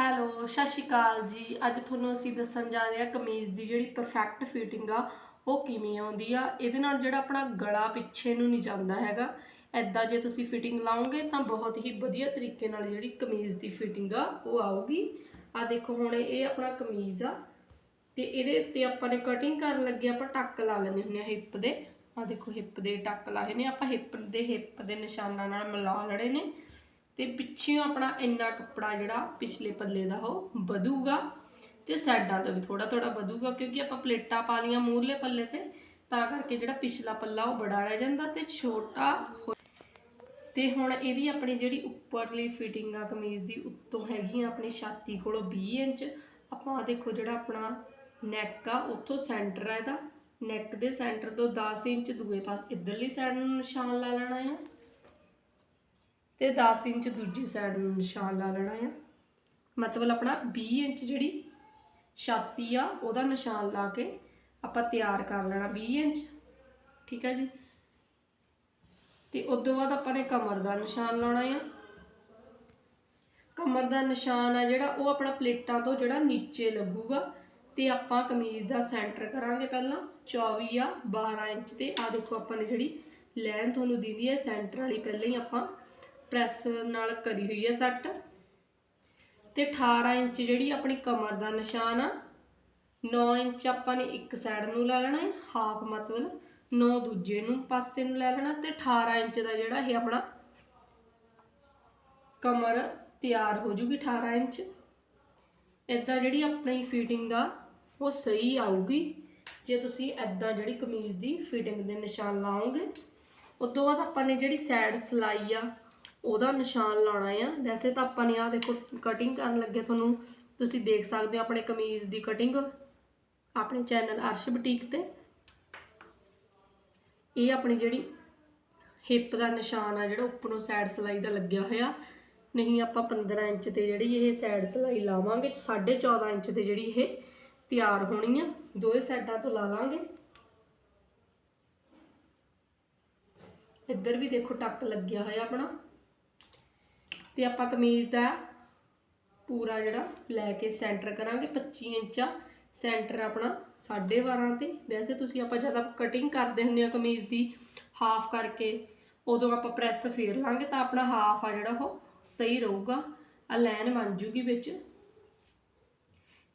Hello ਸਤਿ ਸ਼੍ਰੀ ਅਕਾਲ ਜੀ। ਅੱਜ ਤੁਹਾਨੂੰ ਅਸੀਂ ਦੱਸਣ ਜਾ ਰਹੇ ਹਾਂ ਕਮੀਜ਼ ਦੀ ਜਿਹੜੀ ਪਰਫੈਕਟ ਫਿਟਿੰਗ ਆ, ਉਹ ਕਿਵੇਂ ਆਉਂਦੀ ਆ। ਇਹਦੇ ਨਾਲ ਜਿਹੜਾ ਆਪਣਾ ਗਲਾ ਪਿੱਛੇ ਨੂੰ ਨਹੀਂ ਜਾਂਦਾ ਹੈਗਾ। ਐਦਾਂ ਜੇ ਤੁਸੀਂ ਫਿਟਿੰਗ ਲਾਓਗੇ ਤਾਂ ਬਹੁਤ ਹੀ ਵਧੀਆ ਤਰੀਕੇ ਨਾਲ ਜਿਹੜੀ ਕਮੀਜ਼ ਦੀ ਫਿਟਿੰਗ ਆ, ਉਹ ਆਊਗੀ। ਆ ਦੇਖੋ, ਹੁਣ ਇਹ ਆਪਣਾ ਕਮੀਜ਼ ਆ। ਤੇ ਇਹਦੇ ਉੱਤੇ ਆਪਾਂ ਨੇ ਕਟਿੰਗ ਕਰਨ ਲੱਗੇ ਆਪਾਂ ਟੱਕ ਲਾ ਲੈਣੇ ਹੁੰਦੇ ਆ ਹਿੱਪ ਦੇ। ਆ ਦੇਖੋ ਹਿੱਪ ਦੇ ਟੱਕ ਲਾਏ ਨੇ। ਆਪਾਂ ਹਿੱਪ ਦੇ ਹਿੱਪ ਦੇ ਨਿਸ਼ਾਨਾਂ ਨਾਲ ਮਿਲਾ ਲੜੇ ਨੇ। ਤੇ ਪਿੱਛੇੋਂ ਆਪਣਾ ਇੰਨਾ ਕੱਪੜਾ ਜਿਹੜਾ ਪਿਛਲੇ ਪੱਲੇ ਦਾ ਉਹ ਵਧੂਗਾ ਤੇ ਸਾਈਡਾਂ ਤੋਂ ਵੀ ਥੋੜਾ ਥੋੜਾ ਵਧੂਗਾ ਕਿਉਂਕਿ ਆਪਾਂ ਪਲੇਟਾਂ ਪਾ ਲੀਆਂ ਮੂਹਰਲੇ ਪੱਲੇ ਤੇ, ਤਾਂ ਕਰਕੇ ਜਿਹੜਾ ਪਿਛਲਾ ਪੱਲਾ ਉਹ ਬੜਾ ਰਹਿ ਜਾਂਦਾ ਤੇ ਛੋਟਾ ਹੋ- ਤੇ ਹੁਣ ਇਹਦੀ ਆਪਣੀ ਜਿਹੜੀ ਉੱਪਰਲੀ ਫਿਟਿੰਗ ਆ ਕਮੀਜ਼ ਦੀ, ਉੱਤੋਂ ਹੈਗੀ ਆ ਆਪਣੀ ਛਾਤੀ ਕੋਲੋਂ 20 ਇੰਚ। ਆਪਾਂ ਆਹ ਦੇਖੋ ਜਿਹੜਾ ਆਪਣਾ ਨੈਕ ਆ, ਉੱਥੋਂ ਸੈਂਟਰ ਆ ਇਹਦਾ। ਨੈਕ ਦੇ ਸੈਂਟਰ ਤੋਂ 10 ਇੰਚ ਦੂਏ ਪਾਸ ਇਧਰਲੀ ਸਾਈਡ ਨੂੰ ਨਿਸ਼ਾਨ ਲਾ ਲੈਣਾ ਆ। ਤੇ 10 ਇੰਚ ਦੂਜੀ ਸਾਈਡ ਨੂੰ ਨਿਸ਼ਾਨ ਲਾ ਲੈਣਾ ਆ। ਮਤਲਬ ਆਪਣਾ 20 ਇੰਚ ਜਿਹੜੀ ਛਾਤੀ ਆ, ਉਹਦਾ ਨਿਸ਼ਾਨ ਲਾ ਕੇ ਆਪਾਂ ਤਿਆਰ ਕਰ ਲੈਣਾ 20 ਇੰਚ। ਠੀਕ ਹੈ ਜੀ? ਤੇ ਉਸ ਤੋਂ ਬਾਅਦ ਆਪਾਂ ਨੇ ਕਮਰ ਦਾ ਨਿਸ਼ਾਨ ਲਾਉਣਾ ਆ। ਕਮਰ ਦਾ ਨਿਸ਼ਾਨ ਆ ਜਿਹੜਾ, ਉਹ ਆਪਣਾ ਪਲੇਟਾਂ ਤੋਂ ਜਿਹੜਾ ਨੀਚੇ ਲੱਗੂਗਾ ਤੇ ਆਪਾਂ ਕਮੀਜ਼ ਦਾ ਸੈਂਟਰ ਕਰਾਂਗੇ ਪਹਿਲਾਂ 24 ਆ 12 ਇੰਚ ਤੇ। ਆ ਦੇਖੋ ਆਪਾਂ ਨੇ ਜਿਹੜੀ ਲੈਂਥ ਤੁਹਾਨੂੰ ਦਿੰਦੀ ਹੈ, ਸੈਂਟਰ ਵਾਲੀ ਪਹਿਲਾਂ ਹੀ ਆਪਾਂ ਪ੍ਰੈਸ ਨਾਲ ਕਰੀ ਹੋਈ ਹੈ ਸੱਟ। ਤੇ 18 ਇੰਚ ਜਿਹੜੀ ਆਪਣੀ ਕਮਰ ਦਾ ਨਿਸ਼ਾਨ ਆ 9 ਇੰਚ ਆਪਾਂ ਨੇ ਇੱਕ ਸਾਈਡ ਨੂੰ ਲੈ ਲੈਣਾ ਹੈ ਹਾਫ ਮਤਲਬ 9 ਦੂਜੇ ਨੂੰ ਪਾਸੇ ਨੂੰ ਲੈ ਲੈਣਾ ਤੇ 18 ਇੰਚ ਦਾ ਜਿਹੜਾ ਇਹ ਆਪਣਾ ਕਮਰ ਤਿਆਰ ਹੋ ਜੂਗੀ 18 ਇੰਚ। ਇਦਾਂ ਜਿਹੜੀ ਆਪਣੀ ਫਿਟਿੰਗ ਆ ਉਹ ਸਹੀ ਆਊਗੀ। ਜੇ ਤੁਸੀਂ ਇਦਾਂ ਜਿਹੜੀ ਕਮੀਜ਼ ਦੀ ਫਿਟਿੰਗ ਦੇ ਨਿਸ਼ਾਨ ਲਾਓਗੇ ਉਸ ਤੋਂ ਬਾਅਦ ਆਪਾਂ ਨੇ ਜਿਹੜੀ ਸਾਈਡ ਸਲਾਈ ਆ ਉਹਦਾ ਨਿਸ਼ਾਨ ਲਾਉਣਾ ਆ। ਵੈਸੇ ਤਾਂ ਆਪਾਂ ਨੇ ਆ ਦੇਖੋ ਕਟਿੰਗ ਕਰਨ ਲੱਗੇ ਤੁਹਾਨੂੰ। ਤੁਸੀਂ ਦੇਖ ਸਕਦੇ ਹੋ ਆਪਣੇ ਕਮੀਜ਼ ਦੀ ਕਟਿੰਗ ਆਪਣੇ ਚੈਨਲ ਅਰਸ਼ ਬੁਟੀਕ ਤੇ। ਇਹ ਆਪਣੀ ਜਿਹੜੀ ਹਿੱਪ ਦਾ ਨਿਸ਼ਾਨ ਆ, ਜਿਹੜਾ ਉੱਪਰੋਂ ਸਾਈਡ ਸਲਾਈ ਦਾ ਲੱਗਿਆ ਹੋਇਆ। ਨਹੀਂ, ਆਪਾਂ 15 ਇੰਚ ਤੇ ਜਿਹੜੀ ਇਹ ਸਾਈਡ ਸਲਾਈ ਲਾਵਾਂਗੇ 14.5 ਇੰਚ ਤੇ ਜਿਹੜੀ ਇਹ ਤਿਆਰ ਹੋਣੀ ਆ। ਦੋਵੇਂ ਸਾਈਡਾਂ ਤੋਂ ਲਾ ਲਾਂਗੇ। ਇੱਧਰ ਵੀ ਦੇਖੋ ਟੱਕ ਲੱਗਿਆ ਹੋਇਆ ਆਪਣਾ। ਤੇ ਆਪਾਂ ਕਮੀਜ਼ ਦਾ ਪੂਰਾ ਜਿਹੜਾ ਲੈ ਕੇ ਸੈਂਟਰ ਕਰਾਂਗੇ 25 ਇੰਚ ਆ। ਸੈਂਟਰ ਆਪਣਾ 12.5 ਤੇ। ਵੈਸੇ ਤੁਸੀਂ ਆਪਾਂ ਜਦ ਆਪ ਕਟਿੰਗ ਕਰਦੇ ਹੁੰਦੇ ਆ ਕਮੀਜ਼ ਦੀ ਹਾਫ ਕਰਕੇ, ਉਦੋਂ ਆਪਾਂ ਪ੍ਰੈਸ ਫੇਰ ਲਾਂਗੇ ਤਾਂ ਆਪਣਾ ਹਾਫ ਆ ਜਿਹੜਾ ਉਹ ਸਹੀ ਰਹੂਗਾ। ਆ ਲਾਈਨ ਬਣ ਜੂਗੀ ਵਿੱਚ।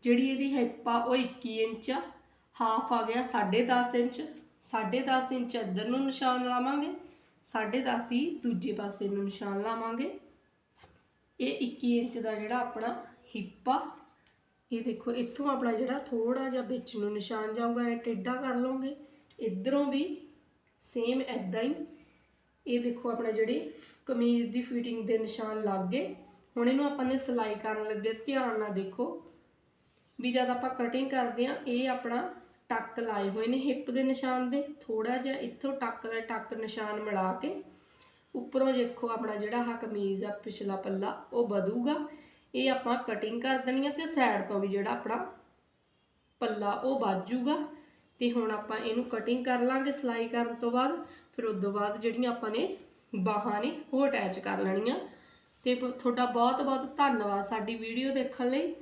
ਜਿਹੜੀ ਇਹਦੀ ਹਿੱਪ ਆ ਉਹ 21 ਇੰਚ ਆ। ਹਾਫ ਆ ਗਿਆ 10.5 ਇੰਚ। 10.5 ਇੰਚ ਇੱਧਰ ਨੂੰ ਨਿਸ਼ਾਨ ਲਾਵਾਂਗੇ 10.5 ਹੀ ਦੂਜੇ ਪਾਸੇ ਨੂੰ ਨਿਸ਼ਾਨ ਲਾਵਾਂਗੇ। ਇਹ 21 ਇੰਚ ਦਾ ਜਿਹੜਾ ਆਪਣਾ ਹਿੱਪ ਆ, ਇਹ ਦੇਖੋ, ਇੱਥੋਂ ਆਪਣਾ ਜਿਹੜਾ ਥੋੜਾ ਜਿਹਾ ਵਿੱਚ ਨੂੰ ਨਿਸ਼ਾਨ ਜਾਊਗਾ, ਇਹ ਟੇਢਾ ਕਰ ਲਓਗੇ। ਇਧਰੋਂ ਵੀ ਸੇਮ ਐਦਾਂ ਹੀ, ਇਹ ਦੇਖੋ ਆਪਣਾ ਜਿਹੜੇ ਕਮੀਜ਼ ਦੀ ਫਿਟਿੰਗ ਦੇ ਨਿਸ਼ਾਨ ਲੱਗ ਗਏ। ਹੁਣ ਇਹਨੂੰ ਆਪਾਂ ਨੇ ਸਿਲਾਈ ਕਰਨ ਲੱਗੇ, ਧਿਆਨ ਨਾਲ ਦੇਖੋ। ਵੀ ਜਦ ਆਪਾਂ ਕਟਿੰਗ ਕਰਦੇ ਆ ਇਹ ਆਪਣਾ ਟੱਕ ਲਾਏ ਹੋਏ ਨੇ ਹਿੱਪ ਦੇ ਨਿਸ਼ਾਨ ਦੇ। ਥੋੜਾ ਜਿਹਾ ਇੱਥੋਂ ਟੱਕ ਦਾ ਟੱਕ ਨਿਸ਼ਾਨ ਮਿਲਾ ਕੇ ਉੱਪਰੋਂ ਦੇਖੋ ਆਪਣਾ ਜਿਹੜਾ ਆਹ ਕਮੀਜ਼ ਆ, ਪਿਛਲਾ ਪੱਲਾ, ਉਹ ਵਧੂਗਾ। ਇਹ ਆਪਾਂ ਕਟਿੰਗ ਕਰ ਦੇਣੀ ਆ ਤੇ ਸਾਈਡ ਤੋਂ ਵੀ ਜਿਹੜਾ ਆਪਣਾ ਪੱਲਾ ਉਹ ਵੱਧ ਜੂਗਾ ਤੇ ਹੁਣ ਆਪਾਂ ਇਹਨੂੰ ਕਟਿੰਗ ਕਰ ਲਾਂਗੇ ਸਿਲਾਈ ਕਰਨ ਤੋਂ ਬਾਅਦ। ਫਿਰ ਉਸ ਤੋਂ ਬਾਅਦ ਜਿਹੜੀਆਂ ਆਪਾਂ ਨੇ ਬਾਹਾਂ ਨੇ, ਉਹ ਅਟੈਚ ਕਰ ਲੈਣੀਆਂ। ਤੇ ਤੁਹਾਡਾ ਬਹੁਤ ਬਹੁਤ ਧੰਨਵਾਦ ਸਾਡੀ ਵੀਡੀਓ ਦੇਖਣ ਲਈ।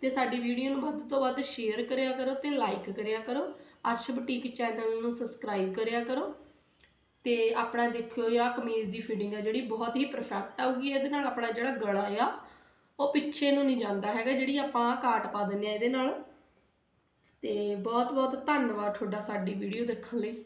ਤੇ ਸਾਡੀ ਵੀਡੀਓ ਨੂੰ ਵੱਧ ਤੋਂ ਵੱਧ ਸ਼ੇਅਰ ਕਰਿਆ ਕਰੋ ਤੇ ਲਾਈਕ ਕਰਿਆ ਕਰੋ। ਅਰਸ਼ ਬੁਟੀਕ ਚੈਨਲ ਨੂੰ ਸਬਸਕ੍ਰਾਈਬ ਕਰਿਆ ਕਰੋ। ਤੇ ਆਪਣਾ ਦੇਖਿਓ ਆ ਕਮੀਜ਼ ਦੀ ਫਿਟਿੰਗ ਆ ਜਿਹੜੀ ਬਹੁਤ ਹੀ ਪਰਫੈਕਟ ਆਊਗੀ, ਇਹਦੇ ਨਾਲ ਆਪਣਾ ਜਿਹੜਾ ਗਲਾ ਆ, ਉਹ ਪਿੱਛੇ ਨੂੰ ਨਹੀਂ ਜਾਂਦਾ ਹੈਗਾ, ਜਿਹੜੀ ਆਪਾਂ ਕਾਟ ਪਾ ਦਿੰਨੇ ਆ ਇਹਦੇ ਨਾਲ। ਤੇ ਬਹੁਤ ਬਹੁਤ ਧੰਨਵਾਦ ਤੁਹਾਡਾ ਸਾਡੀ ਵੀਡੀਓ ਦੇਖਣ ਲਈ।